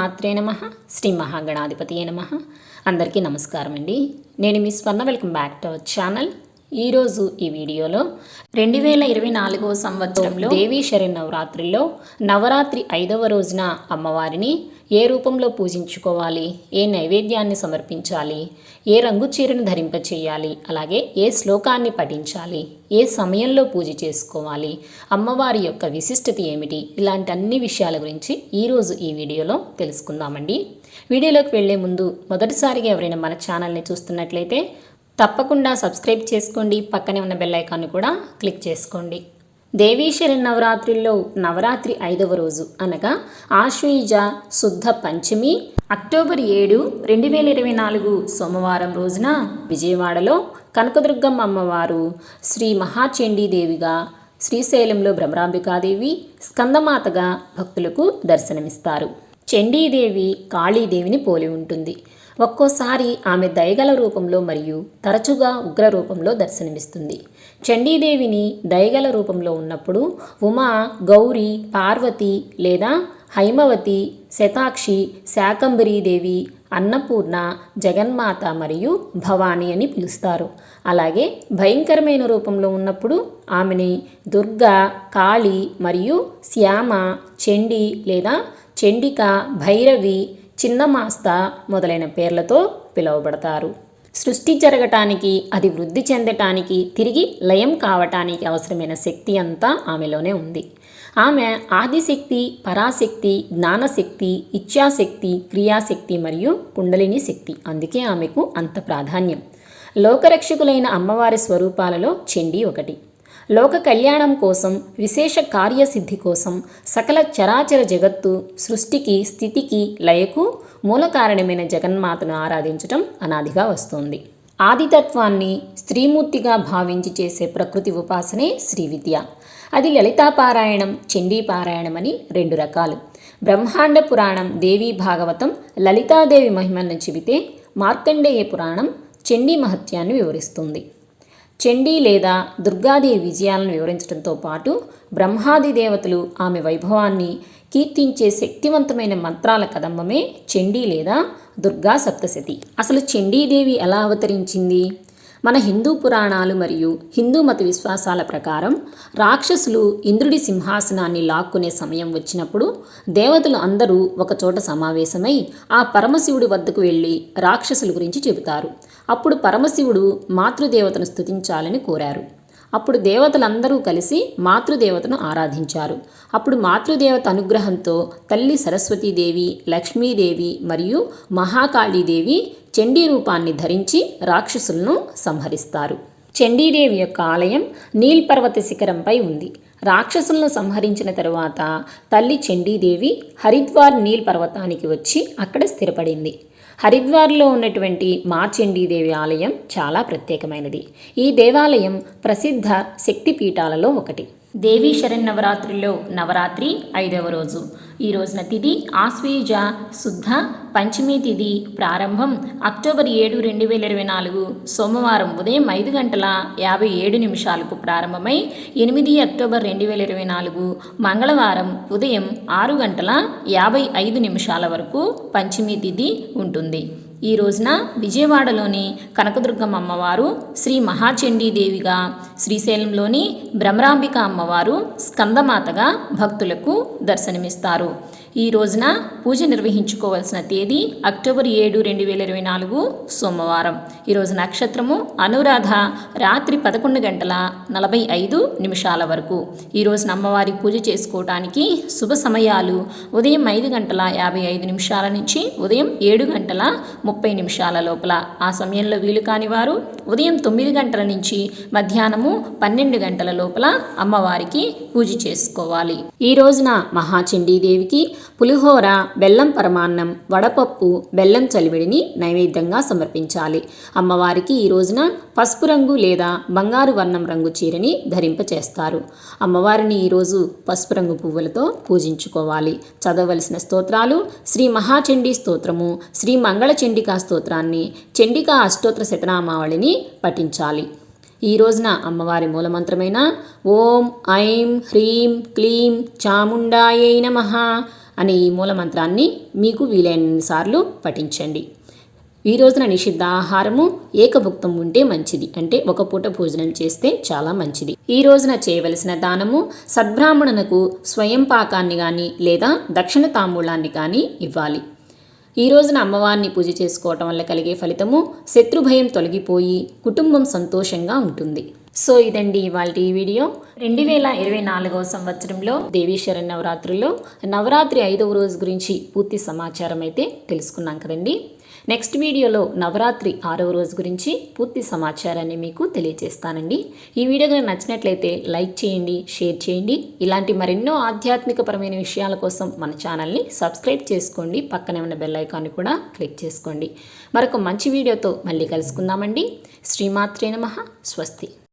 మాత్రే నమ. శ్రీ మహాగణాధిపతియే నమ. అందరికీ నమస్కారం అండి. నేను మీ Swarna welcome back to our channel. ఈరోజు ఈ వీడియోలో రెండు వేల ఇరవై నాలుగవ సంవత్సరంలో దేవీ శరణ్ నవరాత్రిలో నవరాత్రి ఐదవ రోజున అమ్మవారిని ఏ రూపంలో పూజించుకోవాలి? ఏ నైవేద్యాన్ని సమర్పించాలి? ఏ రంగు చీరను ధరింపచేయాలి? అలాగే ఏ శ్లోకాన్ని పఠించాలి? ఏ సమయంలో పూజ చేసుకోవాలి? అమ్మవారి యొక్క విశిష్టత ఏమిటి? ఇలాంటి అన్ని విషయాల గురించి ఈరోజు ఈ వీడియోలో తెలుసుకుందామండి. వీడియోలోకి వెళ్ళే ముందు మొదటిసారిగా ఎవరైనా మన ఛానల్ని చూస్తున్నట్లయితే తప్పకుండా సబ్స్క్రైబ్ చేసుకోండి. పక్కనే ఉన్న బెల్ ఐకాన్ని కూడా క్లిక్ చేసుకోండి. దేవీశ్వరి నవరాత్రిలో నవరాత్రి ఐదవ రోజు అనగా ఆశ్వీజ శుద్ధ పంచమి అక్టోబర్ ఏడు రెండు వేల ఇరవై నాలుగు సోమవారం రోజున విజయవాడలో కనకదుర్గమ్మ అమ్మవారు శ్రీ మహాచండీదేవిగా శ్రీశైలంలో భ్రమరాంబికాదేవి స్కందమాతగా భక్తులకు దర్శనమిస్తారు. చండీదేవి కాళీదేవిని పోలి ఉంటుంది. ఒక్కోసారి ఆమె దయగల రూపంలో మరియు తరచుగా ఉగ్ర రూపంలో దర్శనమిస్తుంది. చండీదేవిని దయగల రూపంలో ఉన్నప్పుడు ఉమా గౌరి పార్వతి లేదా హైమవతి శతాక్షి శాకంబరీదేవి అన్నపూర్ణ జగన్మాత మరియు భవాని అని పిలుస్తారు. అలాగే భయంకరమైన రూపంలో ఉన్నప్పుడు ఆమెని దుర్గా కాళి మరియు శ్యామ చండి లేదా చండిక భైరవి చిన్నమాస్త మొదలైన పేర్లతో పిలువబడతారు. సృష్టి జరగటానికి అది వృద్ధి చెందటానికి తిరిగి లయం కావటానికి అవసరమైన శక్తి అంతా ఆమెలోనే ఉంది. ఆమె ఆదిశక్తి పరాశక్తి జ్ఞానశక్తి ఇచ్ఛాశక్తి క్రియాశక్తి మరియు కుండలిని శక్తి. అందుకే ఆమెకు అంత ప్రాధాన్యం. లోకరక్షకులైన అమ్మవారి స్వరూపాలలో చెండి ఒకటి. లోక కళ్యాణం కోసం విశేష కార్యసిద్ధి కోసం సకల చరాచర జగత్తు సృష్టికి స్థితికి లయకు మూల కారణమైన జగన్మాతను ఆరాధించటం అనాదిగా వస్తోంది. ఆదితత్వాన్ని స్త్రీమూర్తిగా భావించి చేసే ప్రకృతి ఉపాసనే శ్రీ విద్య. అది లలితాపారాయణం చండీపారాయణం అని రెండు రకాలు. బ్రహ్మాండ పురాణం దేవీ భాగవతం లలితాదేవి మహిమను చెబితే మార్కండేయ పురాణం చండీ మహత్యాన్ని వివరిస్తుంది. చండీ లేదా దుర్గాదేవి విజయాలను వివరించడంతో పాటు బ్రహ్మాది దేవతలు ఆమె వైభవాన్ని కీర్తించే శక్తివంతమైన మంత్రాల కదంబమే చండీ లేదా దుర్గా సప్తశతి. అసలు చండీదేవి ఎలా అవతరించింది? మన హిందూ పురాణాలు మరియు హిందూ మత విశ్వాసాల ప్రకారం రాక్షసులు ఇంద్రుడి సింహాసనాన్ని లాక్కునే సమయం వచ్చినప్పుడు దేవతలు అందరూ ఒకచోట సమావేశమై ఆ పరమశివుడి వద్దకు వెళ్ళి రాక్షసుల గురించి చెబుతారు. అప్పుడు పరమశివుడు మాతృదేవతను స్తుతించాలని కోరారు. అప్పుడు దేవతలందరూ కలిసి మాతృదేవతను ఆరాధించారు. అప్పుడు మాతృదేవత అనుగ్రహంతో తల్లి సరస్వతీదేవి లక్ష్మీదేవి మరియు మహాకాళీదేవి చండీ రూపాన్ని ధరించి రాక్షసులను సంహరిస్తారు. చండీదేవి యొక్క ఆలయం నీల్ పర్వత శిఖరంపై ఉంది. రాక్షసులను సంహరించిన తరువాత తల్లి చండీదేవి హరిద్వార్ నీల్ పర్వతానికి వచ్చి అక్కడ స్థిరపడింది. హరిద్వార్లో ఉన్నటువంటి మాచండీదేవి ఆలయం చాలా ప్రత్యేకమైనది. ఈ దేవాలయం ప్రసిద్ధ శక్తిపీఠాలలో ఒకటి. దేవీ శరన్నవరాత్రిలో నవరాత్రి ఐదవ రోజు. ఈ రోజున తిథి ఆశ్వీజ శుద్ధ పంచమి తిథి ప్రారంభం అక్టోబర్ ఏడు రెండు వేల ఇరవై నాలుగు సోమవారం ఉదయం ఐదు గంటల యాభై ఏడు నిమిషాలకు ప్రారంభమై ఎనిమిది అక్టోబర్ రెండు వేల ఇరవై నాలుగు మంగళవారం ఉదయం ఆరు గంటల యాభై ఐదు నిమిషాల వరకు పంచమి తిథి ఉంటుంది. ఈ రోజున విజయవాడలోని కనకదుర్గమ్మ అమ్మవారు శ్రీ మహాచండీదేవిగా శ్రీశైలంలోని భ్రమరాంబిక అమ్మవారు స్కందమాతగా భక్తులకు దర్శనమిస్తారు. ఈ రోజున పూజ నిర్వహించుకోవాల్సిన తేదీ అక్టోబర్ ఏడు రెండు వేల ఇరవై నాలుగు సోమవారం. ఈరోజు నక్షత్రము అనురాధ రాత్రి పదకొండు గంటల నలభై ఐదు నిమిషాల వరకు. ఈ రోజున అమ్మవారి పూజ చేసుకోవటానికి శుభ సమయాలు ఉదయం ఐదు గంటల యాభై ఐదు నిమిషాల నుంచి ఉదయం ఏడు గంటల ముప్పై నిమిషాల లోపల. ఆ సమయంలో వీలు కాని వారు ఉదయం తొమ్మిది గంటల నుంచి మధ్యాహ్నము పన్నెండు గంటల లోపల అమ్మవారికి పూజ చేసుకోవాలి. ఈ రోజున మహాచండీదేవికి పులిహోర బెల్లం పరమాన్నం వడపప్పు బెల్లం చలివిడిని నైవేద్యంగా సమర్పించాలి. అమ్మవారికి ఈ రోజున పసుపు రంగు లేదా బంగారు వర్ణం రంగు చీరని ధరింపచేస్తారు అమ్మవారిని ఈరోజు పసుపు రంగు పువ్వులతో పూజించుకోవాలి. చదవలసిన స్తోత్రాలు శ్రీ మహాచండీ స్తోత్రము శ్రీ మంగళచండికా స్తోత్రాన్ని చండికా అష్టోత్తర శతనామావళిని పఠించాలి. ఈ రోజున అమ్మవారి మూలమంత్రమైన? ఓం ఐం హ్రీం క్లీం చాముండాయై నమ అనే ఈ మూలమంత్రాన్ని మీకు వీలైనసార్లు సార్లు పఠించండి. ఈ రోజున నిషిద్ధ ఆహారము ఏకభుక్తం ఉంటే మంచిది. అంటే ఒక పూట భోజనం చేస్తే చాలా మంచిది. ఈ రోజున చేయవలసిన దానము సద్బ్రాహ్మణునకు స్వయం పాకాన్ని కానీ లేదా దక్షిణ తాంబూలాన్ని కానీ ఇవ్వాలి. ఈ రోజున అమ్మవారిని పూజ చేసుకోవటం వల్ల కలిగే ఫలితము శత్రుభయం తొలగిపోయి కుటుంబం సంతోషంగా ఉంటుంది. సో ఇదండి ఇవాళ ఈ వీడియో. రెండు వేల ఇరవై నాలుగవ సంవత్సరంలో దేవీశ్వర నవరాత్రుల్లో నవరాత్రి ఐదవ రోజు గురించి పూర్తి సమాచారం అయితే తెలుసుకున్నాం కదండి. నెక్స్ట్ వీడియోలో నవరాత్రి ఆరవ రోజు గురించి పూర్తి సమాచారాన్ని మీకు తెలియజేస్తానండి. ఈ వీడియో కనుక నచ్చినట్లయితే లైక్ చేయండి షేర్ చేయండి. ఇలాంటి మరెన్నో ఆధ్యాత్మికపరమైన విషయాల కోసం మన ఛానల్ని సబ్స్క్రైబ్ చేసుకోండి. పక్కనే ఉన్న బెల్ ఐకాన్ని కూడా క్లిక్ చేసుకోండి. మరొక మంచి వీడియోతో మళ్ళీ కలుసుకుందామండి. శ్రీమాత్రే నమ. స్వస్తి.